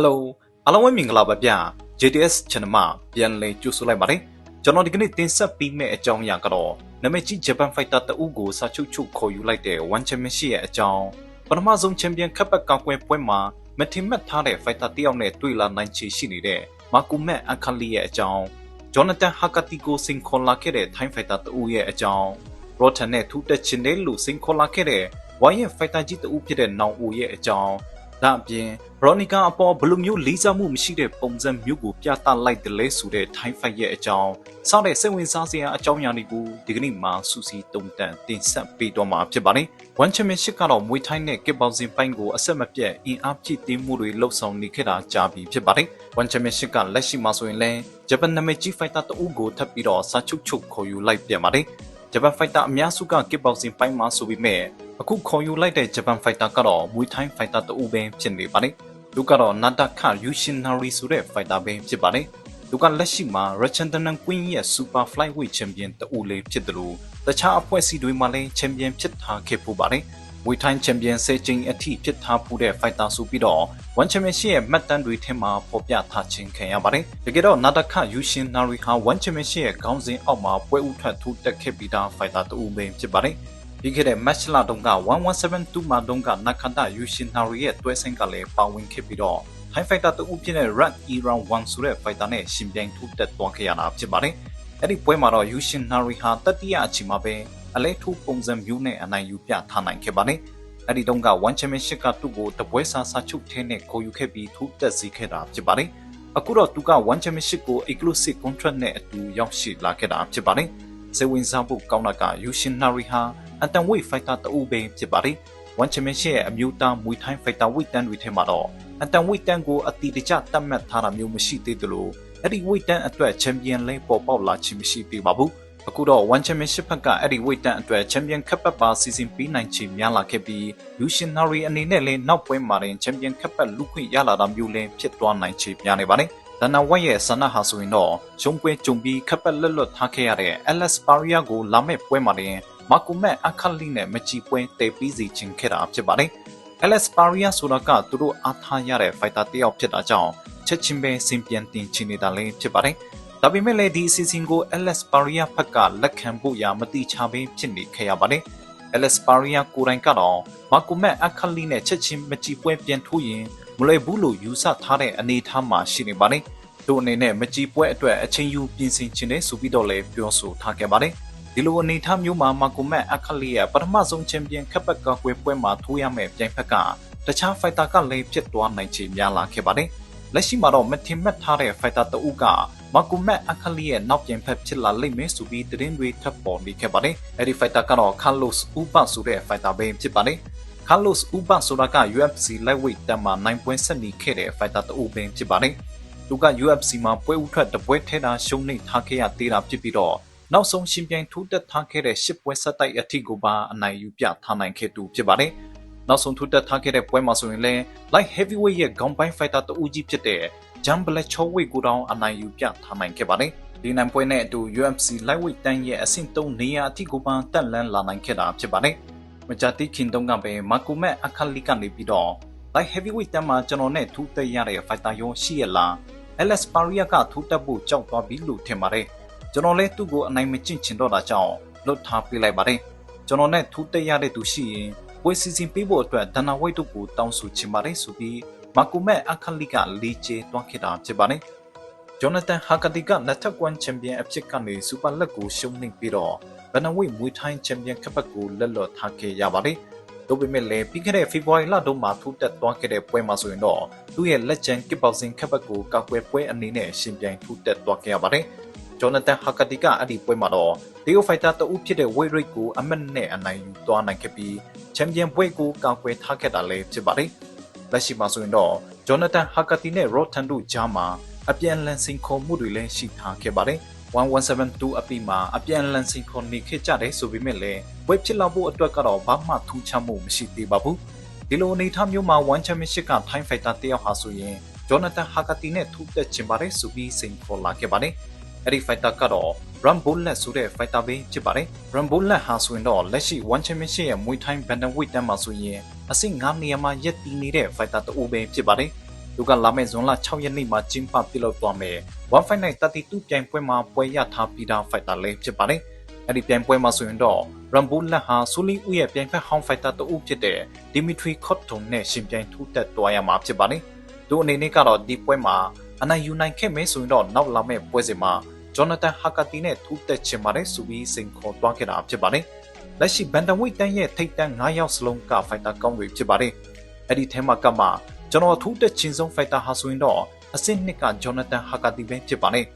Hello အားလုံးပဲမင်္ဂလာပါဗျ JTS Channel မှာပြန်လည်ကြိုဆိုလိုက်ပါတယ်ကျွန်တော်ဒီကနေ့တင်ဆက်ပေးမယ့်အကြောင်းအရာကတော့နာမည်ကြီးဂျပန်ဖိုက်တာတအုပ်ကိုစာချုပ်ချုပ်ခေါ်ယူလိုက်တဲ့ One Championship ရဲ့အကြောင်းပထမဆုံးချန်ပီယံခပ်ပတ်ကောက်ွယ်ပွဲမှာမထင်မှတ်ထားတဲ့ဖိုက်တာတယောက်နဲ့တွေ့လာနိုင်ချေရှိနေတဲ့မာကူမက်အခါလီရဲ့အကြောင်းဂျောနသန်ဟာကတီကိုစင်ခွန်လာခဲ့တဲ့ထိုင်းဖိုက်တာတအုပ်ရဲ့အကြောင်းရော့ထန်နဲ့ထူးတက်ချင်တဲ့လူစင်ခွန်လာခဲ့တဲ့ဝိုင်းရဲ့ဖိုက်တာကြီးတအုပ်ဖြစ်တဲ့နောင်အိုရဲ့အကြောင်း ဒါအပြင်ဗရော်နီကာအပေါ်ဘယ်လိုမျိုးလေးစားမှုမရှိတဲ့ပုံစံမျိုးကိုပြသလိုက်တယ်လဲဆိုတဲ့ထိုင်းဖိုက်ရဲ့အကြောင်းစောင့်တဲ့စိတ်ဝင်စားစရာအကြောင်းအရာတွေကိုဒီကနေ့မှာစူးစီးတုံတန်တင်ဆက်ပေးတော့မှာဖြစ်ပါတယ်။ One Championship ကတော့မွေထိုင်းနဲ့ကစ်ဘောင်စင်ပိုင်းကိုအဆက်မပြတ်အင်အားဖြည့်တင်းမှုတွေလှုပ်ဆောင်နေခဲ့တာကြာပြီဖြစ်ပါတယ်။ One Championship ကလက်ရှိမှာဆိုရင်လည်းဂျပန်နာမည်ကြီးဖိုက်တာတအုပ်ကိုထပ်ပြီးတော့စာချုပ်ချုပ်ခေါ်ယူလိုက်ပြန်ပါတယ်။ဂျပန်ဖိုက်တာအများစုကကစ်ဘောင်စင်ပိုင်းမှာဆိုပြီးမဲ့ အခုခေါ်ယူလိုက်တဲ့ဂျပန်ဖိုက်တာကတော့မွေထိုင်းဖိုက်တာတအုပ်ပဲဖြစ်နေပါတယ်။လူကတော့နာတာခယူရှင်နာရီဆိုတဲ့ဖိုက်တာပဲဖြစ်ပါတယ်။လူကလက်ရှိမှာရချန်တနန်ကွင်းရဲ့ Super Flyweight Champion တဦးလေးဖြစ်တယ်လို့တခြားအဖွဲ့အစည်းတွေမှာလည်း Champion ဖြစ်ထားခဲ့ဖို့ပါတယ်။ဝေထိုင်း Champion ဆယ်ချိန်အထိဖြစ်ထားဖို့တဲ့ fighter ဆိုပြီးတော့ One Championship ရဲ့မှတ်တမ်းတွေထဲမှာဖော်ပြထားခြင်းခံရပါတယ်။တကယ်တော့နာတာခယူရှင်နာရီဟာ One Championship ရဲ့ခေါင်းစဉ်အောက်မှာပွဲဥထွက်ထူးတက်ခဲ့ပြီးသား fighter တဦးပဲဖြစ်ပါတယ်။ ပြီးခဲ့တဲ့ match လာတုန်းက1172မှာတုန်းကနခန္ဒယူရှင်နာရီရဲ့တွဲဆင်းကလည်းပါဝင်ခဲ့ပြီးတော့ High Fighter တူဖြစ်တဲ့ Red Iran 1ဆိုတဲ့ fighter နဲ့ရှင်ပြိုင်ထိုးတက်သွားခဲ့ရတာဖြစ်ပါတယ်။အဲ့ဒီပွဲမှာတော့ Yushin Nari ဟာတတိယအချိန်မှာပဲအလဲထိုးပုံစံမျိုးနဲ့အနိုင်ယူပြထားနိုင်ခဲ့ပါတယ်။အဲ့ဒီတုန်းက One Championship ကသူ့ကိုတပွဲစာစာချုပ်ထဲနဲ့ခေါ်ယူခဲ့ပြီးထိုးတက်စေခဲ့တာဖြစ်ပါတယ်။အခုတော့သူက One Championship ကို exclusive contract နဲ့အတူရောက်ရှိလာခဲ့တာဖြစ်ပါတယ်။စေဝင်စားဖို့ကောင်းတာက Yushin Nari ဟာ အန်တန်ဝိတ်ဖိုက်တာတအုပ်ပဲဖြစ်ပါတယ်။ One Championship ရဲ့အမျိုးသားမွေထိုင်းဖိုက်တာဝိတ်တန်းတွေထဲမှာတော့အန်တန်ဝိတ်တန်းကိုအတီတကျတတ်မှတ်ထားတာမျိုးမရှိသေးသလိုအဲ့ဒီဝိတ်တန်းအတွက်ချန်ပီယံလဲပေါ်ပေါက်လာခြင်းမရှိသေးပါဘူး။အခုတော့ One Championship ဘက်ကအဲ့ဒီဝိတ်တန်းအတွက်ချန်ပီယံခပ်ပတ်ပါစီစဉ်ပေးနိုင်ချေများလာခဲ့ပြီး Yushin Nari အနေနဲ့လည်းနောက်ပွဲမှာရင်ချန်ပီယံခပ်ပတ်လူခွင့်ရလာတာမျိုးလည်းဖြစ်သွားနိုင်ချေများနေပါတယ်။ဒနာဝက်ရဲ့ဆန္ဒဟာဆိုရင်တော့ရှုံးပွဲကြုံပြီးခပ်ပတ်လွတ်လွတ်ထားခဲ့ရတဲ့ Alex Paria ကိုလာမဲ့ပွဲမှာတင် မာကူမက်အခက်လီနဲ့မချီပွဲတည်ပြီးစီခြင်းခဲ့တာဖြစ်ပါတယ်။ Alex Paria ဆိုတာကသူတို့အားထားရတဲ့ fighter တစ်ယောက်ဖြစ်တာကြောင့်ချက်ချင်းပဲစင်ပြန်တင်ချင်နေတာလည်းဖြစ်ပါတယ်။ဒါပေမဲ့လည်းဒီအစီအစဉ်ကို Alex Paria ဘက်ကလက်ခံဖို့ရာမတိချပဲဖြစ်နေခဲ့ရပါတယ်။ Alex Paria ကိုယ်တိုင်ကတော့မာကူမက်အခက်လီနဲ့ချက်ချင်းမချီပွဲပြန်ထိုးရင်မလွယ်ဘူးလို့ယူဆထားတဲ့အနေအထားမှာရှိနေပါတယ်။သူအနေနဲ့မကြည်ပွဲအတွက်အချိန်ယူပြင်ဆင်ခြင်းနဲ့ဆိုပြီးတော့လည်းပြောဆိုထားခဲ့ပါတယ်။ ဒီလိုအနေအထားမျိုးမှာမာကိုမက်အခလီရဲ့ပထမဆုံးချန်ပီယံခပ်ပတ်ကကွယ်ပွဲမှာထိုးရမယ့်ပြိုင်ဖက်ကတခြားဖိုက်တာကလည်းဖြစ်သွားနိုင်ချေများလာခဲ့ပါတယ်။လက်ရှိမှာတော့မထင်မှတ်ထားတဲ့ဖိုက်တာတအုပ်ကမာကိုမက်အခလီရဲ့နောက်ပြိုင်ဖက်ဖြစ်လာလိမ့်မယ်ဆိုပြီးသတင်းတွေထပ်ပေါ်နေခဲ့ပါတယ်။အဲဒီဖိုက်တာကတော့ Carlos Uba ဆိုတဲ့ဖိုက်တာပဲဖြစ်ပါတယ်။ Carlos Uba ဆိုတာက UFC lightweight တန်းမှာနိုင်ပွဲဆက်နေခဲ့တဲ့ဖိုက်တာတအုပ်ပဲဖြစ်ပါတယ်။သူက UFC မှာပွဲဥထွက်တပွဲထဲတာရှုံးနေထားခဲ့ရသေးတာဖြစ်ပြီးတော့ နောက်ဆုံးရှင်ပြိုင်ထိုးတက်ထားခဲ့တဲ့ရှစ်ပွဲဆက်တိုက်အထိကိုပါအနိုင်ယူပြထားနိုင်ခဲ့သူဖြစ်ပါတယ်။နောက်ဆုံးထိုးတက်ထားခဲ့တဲ့ပွဲမှာဆိုရင်လည်း light heavyweight ရဲ့ ground fight fighter တဦးကြီးဖြစ်တဲ့ Jan Blachowicz ကိုတောင်အနိုင်ယူပြထားနိုင်ခဲ့ပါတယ်။ဒီနိုင်ပွဲနဲ့အတူ UFC lightweight တန်းရဲ့အဆင့်3နေရာအထိကိုပါတက်လန်းလာနိုင်ခဲ့တာဖြစ်ပါတယ်။မကြတိခင်တုန်းကပဲမာကူမက်အခလီကနေပြီးတော့ light heavyweight တန်းမှာကျွန်တော်နဲ့ထိုးတက်ရတဲ့ fighter ရောရှိရလား Alex Paria ကထိုးတက်ဖို့ကြောက်သွားပြီလို့ထင်ပါတယ်။ ကျွန်တော်လည်းသူ့ကိုအနိုင်မကျင့်ချင်တော့တာကြောင့်လွတ်ထားပေးလိုက်ပါတယ်ကျွန်တော်နဲ့ထူးတက်ရတဲ့သူရှိရင်ပွဲစီစဉ်ပေးဖို့အတွက်ဒနာဝိတ်တို့ကိုတောင်းဆိုချင်ပါတယ်ဆိုပြီးမာကူမက်အခလီကလေကျဲတွန်းခဲ့တာဖြစ်ပါတယ်ဂျောနသန်ဟာကတီကနတ်ထကွန်ချန်ပီယံအဖြစ်ကနေစူပါလက်ကိုရှုံးနေပြီးတော့ဘနဝိမွေထိုင်းချန်ပီယံကပတ်ကိုလက်လော့ထားခဲ့ရပါတယ်။တို့ပေမဲ့လည်းပြီးခဲ့တဲ့ဖေဖော်ဝါရီလတုန်းမှာထူးတက်သွားခဲ့တဲ့ပွဲမှာဆိုရင်တော့သူ့ရဲ့လက်ကျန်ကစ်ဘောက်ဆင်ကပတ်ကိုကောက်ွယ်ပွဲအနေနဲ့ရှင်ပြိုင်ထူးတက်သွားခဲ့ရပါတယ်။ ဂျော်နသန်ဟာကတီကအဲ့ဒီပွဲမှာတော့တေယိုဖိုက်တာတဦးဖြစ်တဲ့ဝေရိတ်ကိုအမတ်နဲ့အနိုင်ယူသွားနိုင်ခဲ့ပြီးချန်ပီယံပွဲကိုကောက်ွယ်ထားခဲ့တာလည်းဖြစ်ပါတယ်။လက်ရှိမှာဆိုရင်တော့ဂျော်နသန်ဟာကတီနဲ့ရော့ထန်တို့ကြားမှာအပြန်လန်စင်ခေါ်မှုတွေလည်းရှိထားခဲ့ပါတယ်။1172အပိမှာအပြန်လန်စင်ခေါ်နေခဲ့ကြတယ်ဆိုပေမဲ့လည်းပွဲဖြစ်လာဖို့အတွက်ကတော့ဘာမှထူးခြားမှုမရှိသေးပါဘူး။ဒီလိုအနေအထားမျိုးမှာ1 championship က time fighter တယောက်ဟာဆိုရင်ဂျော်နသန်ဟာကတီနဲ့ထူးတက်ချင်ပါတယ်ဆိုပြီးစိန်ခေါ်လာခဲ့ပါတယ်။ အဲ့ဒီ fighter ကတော့ Rumble ဆိုတဲ့ fighter ပဲဖြစ်ပါတယ် Rumble ဟာဆိုရင်တော့လက်ရှိ One Championship ရဲ့ Muay Thai Bantamweight တန်းမှာဆိုရင်အဆင့်9နေရာမှာရက်တည်နေတဲ့ fighter တအိုးပဲဖြစ်ပါတယ်သူကလာမယ့်ဇွန်လ6ရက်နေ့မှာကျင်းပပြုလုပ်သွားမယ်1 Fight Night 32ပြိုင်ပွဲမှာပွဲရထားပြီးသား fighter လေးဖြစ်ပါတယ်အဲ့ဒီပြိုင်ပွဲမှာဆိုရင်တော့ Rumble လက်ဟာဆူလီဦးရဲ့ပြိုင်ဖက်ဟောင်း fighter တဦးဖြစ်တဲ့ Dimitri Cotton နဲ့ရှင်ပြိုင်ထူးတက်သွားရမှာဖြစ်ပါတယ်သူအနေနဲ့ကတော့ဒီပွဲမှာအနိုင်ယူနိုင်ခဲ့မယ်ဆိုရင်တော့နောက်လာမယ့်ပွဲစဉ်မှာ Jonathan Hakati နဲ့ထူးတက်ချင်ပါတယ်ဆိုပြီးစိန်ခေါ်သွားခဲ့တာဖြစ်ပါတယ်လက်ရှိ Bantamweight တန်းရဲ့ထိပ်တန်း9ယောက်စလုံးက fighter ကောင်းတွေဖြစ်ပါတယ်အဲ့ဒီထဲမှာကမှကျွန်တော်ထူးတက်ချင်းဆုံး fighter ဟာဆိုရင်တော့အဆင့်နှစ်က Jonathan Hakati ပဲဖြစ်ပါတယ်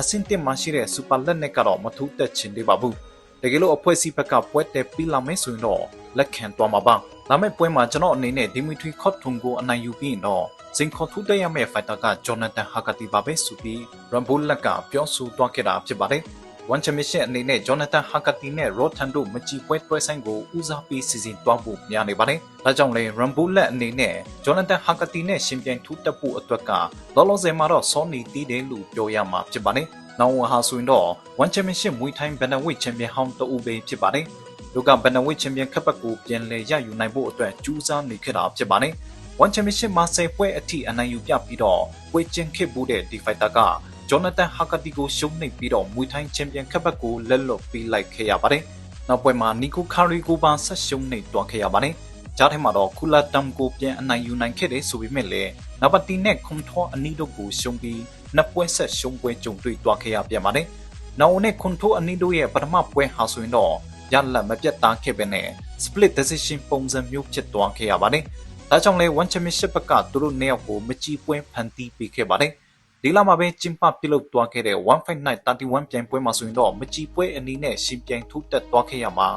အဆင့်1မှာရှိတဲ့ Super လက်နဲ့ကတော့မထူးတက်ချင်သေးပါဘူးတကယ်လို့အဖွဲ့အစည်းဘက်ကပွဲတက်ပြီးလာမယ်ဆိုရင်တော့ လက်ခံသွားမှာပါဒါမဲ့ပွဲမှာကျွန်တော်အနေနဲ့ Dimitri Cotton ကိုအနိုင်ယူပြီးတော့စင်ခေါ်ထူးတက်ရမယ့် fighter က Jonathan Hakati ပါပဲဆိုပြီး Rumble လက်ကပြောဆိုသွားခဲ့တာဖြစ်ပါတယ်။ One Championship အနေနဲ့ Jonathan Hakati နဲ့ Rotan တို့မကြည်ပွဲတွဲဆိုင်ကိုဦးစားပေးစီစဉ်သွားဖို့များနေပါတယ်။ဒါကြောင့်လဲ Rumble လက်အနေနဲ့ Jonathan Hakati နဲ့ရှင်ပြိုင်ထူးတက်ဖို့အတွက်ကလောလောဆယ်မှာတော့ Sony တီးတယ်လို့ပြောရမှာဖြစ်ပါတယ်။နောက်ဝဟာဆိုရင်တော့ One Championship မွေးထိုင်း Bantamweight Champion ဟောင်းတဦးပဲဖြစ်ပါတယ်။ လူက Bantamweight Champion ခပ်ပတ်ကိုပြန်လည်ရယူနိုင်ဖို့အတွက်ကြိုးစားနေခဲ့တာဖြစ်ပါတယ်။ One Championship မှာဆယ်ပွဲအထိအနိုင်ယူပြပြီးတော့ပွဲကျင်းခဲ့မှုတဲ့ဒီဖိုက်တာက Jonathan Hakati ကိုရှုံးနိမ့်ပြီးတော့မွေထိုင်းချန်ပီယံခပ်ပတ်ကိုလက်လွတ်ပေးလိုက်ခဲ့ရပါတယ်။နောက်ပွဲမှာ Nico Kari ကိုပါဆက်ရှုံးနိမ့်သွားခဲ့ရပါတယ်။ကြားထဲမှာတော့ Kula Tam ကိုပြန်အနိုင်ယူနိုင်ခဲ့တယ်ဆိုပေမဲ့လည်းနဘာတီနဲ့ခွန်ထောအနီးတို့ကိုရှုံးပြီးနှစ်ပွဲဆက်ရှုံးပွဲကြုံတွေ့သွားခဲ့ရပြန်ပါတယ်။နောက်နဲ့ခွန်ထောအနီးတို့ရဲ့ပထမပွဲဟာဆိုရင်တော့ ရလတ်မပြတ်သားခဲ့ပဲနဲ့ split decision ပုံစံမျိုးဖြစ်သွားခဲ့ရပါတယ်။ဒါကြောင့်လဲ One Championship ဘက်ကသူတို့နှစ်ယောက်ကိုမကြည်ပွဲဖန်တီးပေးခဲ့ပါတယ်။ဒီလမှာပဲကျင်းပပြုလုပ်သွားခဲ့တဲ့1 Fight Night 31ပြိုင်ပွဲမှာဆိုရင်တော့မကြည်ပွဲအနည်းနဲ့ရှင်ပြိုင်ထူးတက်သွားခဲ့ရမှာ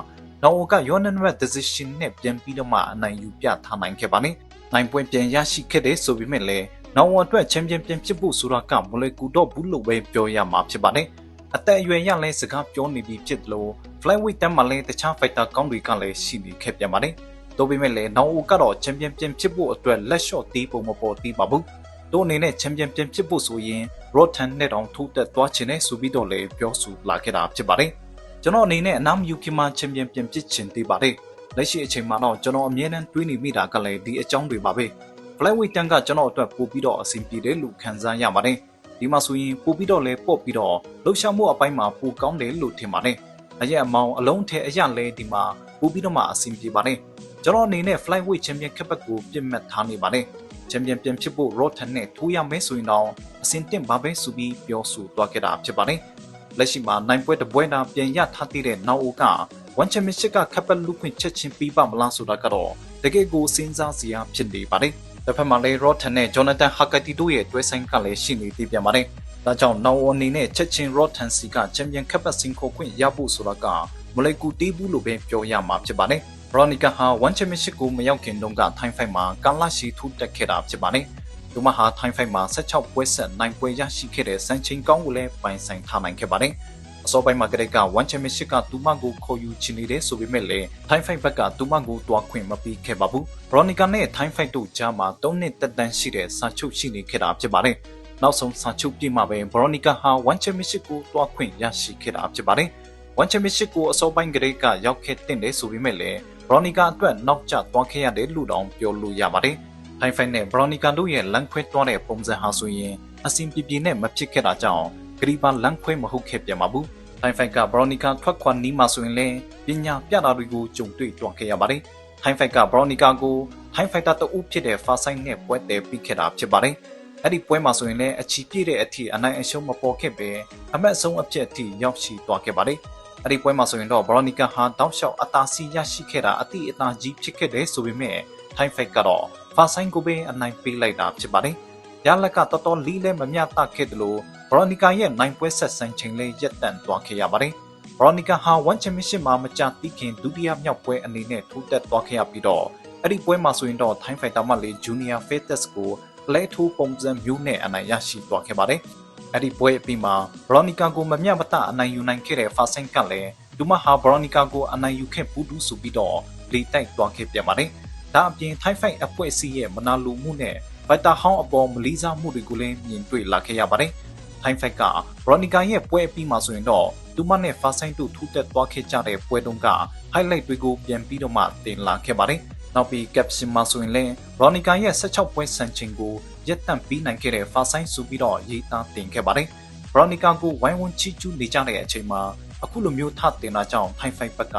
နော်က Unanimous Decision နဲ့ပြန်ပြီးတော့မှအနိုင်ယူပြထားနိုင်ခဲ့ပါတယ်။နိုင်ပွဲပြန်ရရှိခဲ့တဲ့ဆိုပေမဲ့လည်းနော်အတွက်ချန်ပီယံပြန်ဖြစ်ဖို့ဆိုတာကမလွယ်ကူတော့ဘူးလို့ပဲပြောရမှာဖြစ်ပါတယ်။အသက်အရွယ်ရလဲစကားပြောနေပြီးဖြစ်လို့ Flyweight တန်းမှာလည်းတခြား fighter ကောင်းတွေကလည်းရှိနေခဲ့ပြန်ပါတယ်။တို့ပေမဲ့လည်းနော်ဦးကတော့ချန်ပီယံပြန်ဖြစ်ဖို့အတွက်လက်လျှော့သေးပုံမပေါ်သေးပါဘူး။တို့အနေနဲ့ချန်ပီယံပြန်ဖြစ်ဖို့ဆိုရင် Rotan နဲ့တောင်ထိုးတက်သွားချင်တဲ့ဆိုပြီးတော့လည်းပြောဆိုလာခဲ့တာဖြစ်ပါတယ်။ကျွန်တော်အနေနဲ့အနာမယူကီမာချန်ပီယံပြန်ဖြစ်ချင်သေးပါတယ်။လက်ရှိအချိန်မှာတော့ကျွန်တော်အမြဲတမ်းတွေးနေမိတာကလည်းဒီအကြောင်းတွေပါပဲ။ Flyweight တန်းကကျွန်တော်အတွက်ပို့ပြီးတော့အဆင်ပြေတယ်လို့ခံစားရပါတယ်။ဒီမှာဆိုရင်ပို့ပြီးတော့လဲပို့ပြီးတော့လှုပ်ရှားမှုအပိုင်းမှာပိုကောင်းတယ်လို့ထင်ပါတယ်။ အရက်အမောင်အလုံးထဲအရက်လဲဒီမှာပို့ပြီးတော့မှအဆင်ပြေပါတယ်။ကျွန်တော်အနေနဲ့ Flyweight Champion ခက်ဘက်ကိုပြစ်မှတ်ထားနေပါတယ်။ Champion ပြန်ဖြစ်ဖို့ Rotan နဲ့ထိုးရမယ်ဆိုရင်တော့အဆင်တင့်ပါပဲဆိုပြီးပြောဆိုသွားခဲ့တာဖြစ်ပါတယ်။လက်ရှိမှာနိုင်ပွဲတပွဲတာပြန်ရထားသေးတဲ့နောက်အိုက One Championship ကခပ်ပတ်လူခွင့်ချက်ချင်းပြီးပါမလားဆိုတာကတော့တကယ်ကိုစဉ်းစားစရာဖြစ်နေပါတယ်။တစ်ဖက်မှာလည်း Rotan နဲ့ Jonathan Hakati တို့ရဲ့တွဲဆိုင်ကလည်းရှိနေသေးပြန်ပါတယ်။ ဒါကြောင့်နောက်အနေနဲ့ချက်ချင်း Rotan စီကချန်ပီယံခပ်ပတ်စင်ခေါ်ခွင့်ရဖို့ဆိုတာကမလိုက်ကူတေးဘူးလို့ပဲပြောရမှာဖြစ်ပါတယ်။ Veronica ဟာ One Championship ကိုမရောက်ခင်တုန်းက Time Fight မှာကာလရှိထူးတက်ခဲ့တာဖြစ်ပါတယ်။သူမဟာ Time Fight မှာ16ပွဲဆက်နိုင်ပွဲရရှိခဲ့တဲ့စံချိန်ကောင်းကိုလည်းပိုင်ဆိုင်ထားနိုင်ခဲ့ပါတယ်။အစောပိုင်းမှာကတည်းက One Championship ကသူမကိုခေါ်ယူချင်နေတဲ့ဆိုပေမဲ့လည်း Time Fight ဘက်ကသူမကိုတွားခွင့်မပေးခဲ့ပါဘူး။ Veronica နဲ့ Time Fight တို့ကြားမှာ၃နှစ်တက်တန်းရှိတဲ့စာချုပ်ရှိနေခဲ့တာဖြစ်ပါတယ်။ နောက်ဆုံးစာချုပ်ပြမှာပဲ Veronica ဟာ One Championship ကိုတွားခွင့်ရရှိခဲ့တာဖြစ်ပါတယ်။ One Championship ကိုအစောပိုင်းကတည်းကရောက်ခဲ့တဲ့ဆိုပေမဲ့လည်း Veronica အတွက်နောက်ကျသွားခဲ့ရတယ်လို့တောင်ပြောလို့ရပါတယ်။ High Five နဲ့ Veronica တို့ရဲ့လမ်းခွဲသွားတဲ့ပုံစံဟာဆိုရင်အဆင်ပြေပြေနဲ့မဖြစ်ခဲ့တာကြောင့်ဂရီပါလမ်းခွဲမဟုတ်ခဲ့ပြန်ပါဘူး။ High Five က Veronica ထွက်ခွာနီးမှဆိုရင်လည်းပညာပြတာတွေကိုကြုံတွေ့တွားခဲ့ရပါတယ်။ High Five က Veronica ကို High Fighter တအုပ်ဖြစ်တဲ့ Far Side နဲ့ပွဲတယ်ပြီးခဲ့တာဖြစ်ပါတယ်။ အဲ့ဒီပွဲမှာဆိုရင်လည်းအချီပြည့်တဲ့အထိအနိုင်အရှုံးမပေါ်ခဲ့ပဲအမတ်အဆုံးအဖြစ်အထိရောက်ရှိသွားခဲ့ပါတယ်။အဲ့ဒီပွဲမှာဆိုရင်တော့ Veronica ဟာတောက်လျှောက်အသာစီရရှိခဲ့တာအတိအသာကြီးဖြစ်ခဲ့တယ်ဆိုပေမဲ့ Time Fight ကတော့ Farsine ကိုပဲအနိုင်ပေးလိုက်တာဖြစ်ပါတယ်။ရလက်ကတော်တော်လီးလဲမမျှတခဲ့တယ်လို့ Veronica ရဲ့နိုင်ပွဲဆက်ဆံချိန်လေးရက်တန့်သွားခဲ့ရပါတယ်။ Veronica ဟာ One Championship မှာမကြသိခင်ဒုတိယမြောက်ပွဲအနေနဲ့ထိုးတက်သွားခဲ့ရပြီးတော့အဲ့ဒီပွဲမှာဆိုရင်တော့ Time Fighter မလေး Junior Fates ကို play ထိုးပုံစံမျိုးနဲ့အနိုင်ရရှိသွားခဲ့ပါတယ်။အဲ့ဒီပွဲအပြီးမှာ Veronica ကိုမမျှမတအနိုင်ယူနိုင်ခဲ့တဲ့ Fasen ကလည်းဒူမဟာ Veronica ကိုအနိုင်ယူခဲ့ဘူးတူဆိုပြီးတော့လေတိုက်သွားခဲ့ပြန်ပါတယ်။ဒါအပြင် Thai Fight အဖွဲ့အစည်းရဲ့မနာလိုမှုနဲ့ Fighter ဟောင်းအပေါ်မလီစားမှုတွေကိုလည်းမြင်တွေ့လာခဲ့ရပါတယ်။ Thai Fight က Veronica ရဲ့ပွဲအပြီးမှာဆိုရင်တော့ဒူမနဲ့ Fasen တို့ထူးတက်သွားခဲ့ကြတဲ့ပွဲတုန်းက highlight တွေကိုပြန်ပြီးတော့မှတင်လာခဲ့ပါတယ်။ နောက်ပြီး caption မှာဆိုရင်လည်း Veronica ရဲ့16ပွဲစံချိန်ကိုရက်တန့်ပြီးနိုင်ခဲ့တဲ့ far sign ဆိုပြီးတော့ရေးသားတင်ခဲ့ပါတယ်။ Veronica ကိုဝိုင်းဝန်းချီးကျူးနေကြတဲ့အချိန်မှာအခုလိုမျိုးထတင်တာကြောင့် High Five ဘက်က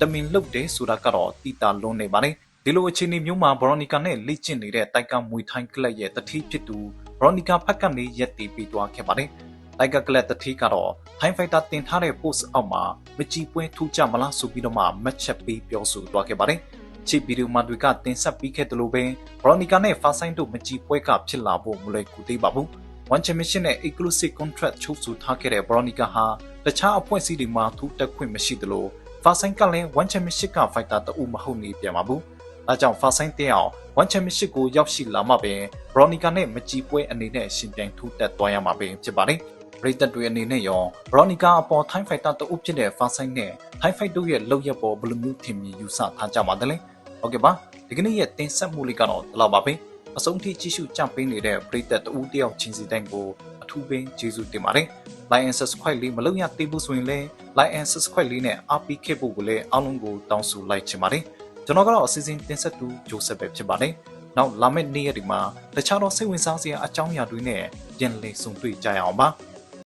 တမင်လုတ်တယ်ဆိုတာကတော့တီတာလွန်းနေပါတယ်။ဒီလိုအခြေအနေမျိုးမှာ Veronica နဲ့လေ့ကျင့်နေတဲ့တိုက်ကမွေထိုင်းကလပ်ရဲ့တတိဖြစ်သူ Veronica ဘက်ကနေရက်တီပြီးသွားခဲ့ပါတယ်။တိုက်ကကလပ်တတိကတော့ High Fighter တင်ထားတဲ့ post အောက်မှာမကြည်ပွဲထူးကြမလားဆိုပြီးတော့မှမှတ်ချက်ပေးပြောဆိုသွားခဲ့ပါတယ်။ ချစ်ဗီဒီယိုမှာတွေကတင်ဆက်ပြီးခဲ့တယ်လို့ပဲ Veronica နဲ့ Farsine တို့မကြည်ပွဲကဖြစ်လာဖို့မလွယ်ကူသေးပါဘူး။ One Championship နဲ့ Exclusive Contract ချုပ်ဆိုထားခဲ့တဲ့ Veronica ဟာတခြားအဖွဲ့အစည်းတွေမှာထူးတက်ခွင့်မရှိသလို Farsine ကလည်း One Championship က fighter တအုပ်မဟုတ်နေပြန်ပါဘူး။ဒါကြောင့် Farsine တင်းအောင် One Championship ကိုရောက်ရှိလာမှပင် Veronica နဲ့မကြည်ပွဲအနေနဲ့ရှင်ပြိုင်ထူးတက်သွားရမှာပင်ဖြစ်ပါတယ်။ပရိသတ်တွေအနေနဲ့ရော Veronica အပေါ် Time Fighter တအုပ်ဖြစ်တဲ့ Farsine နဲ့ Time Fight တို့ရဲ့လောက်ရက်ပေါ်ဘယ်လိုမျိုးထင်မြင်ယူဆထားကြပါသလဲ။ ဟုတ်ကဲ့ပါဒီကနေ့ရဲ့တင်ဆက်မှုလေးကတော့ဒီလောက်ပါပဲ။အဆုံးထိကြည့်ရှုကြပေးနေတဲ့ပရိသတ်တဦးတယောက်ချင်းစီတိုင်းကိုအထူးပင်ကျေးဇူးတင်ပါတယ်။ Like and Subscribe လေးမလုပ်ရသေးဘူးဆိုရင်လည်း Like and Subscribe လေးနဲ့အားပေးခဲ့ဖို့ကိုလည်းအားလုံးကိုတောင်းဆိုလိုက်ချင်ပါတယ်။ကျွန်တော်ကတော့အစီအစဉ်တင်ဆက်သူဂျိုဆက်ပဲဖြစ်ပါတယ်။နောက်လာမယ့်နေ့ရက်ဒီမှာတခြားသောစိတ်ဝင်စားစရာအကြောင်းအရာတွေနဲ့ပြန်လည်ဆုံတွေ့ကြရအောင်ပါ။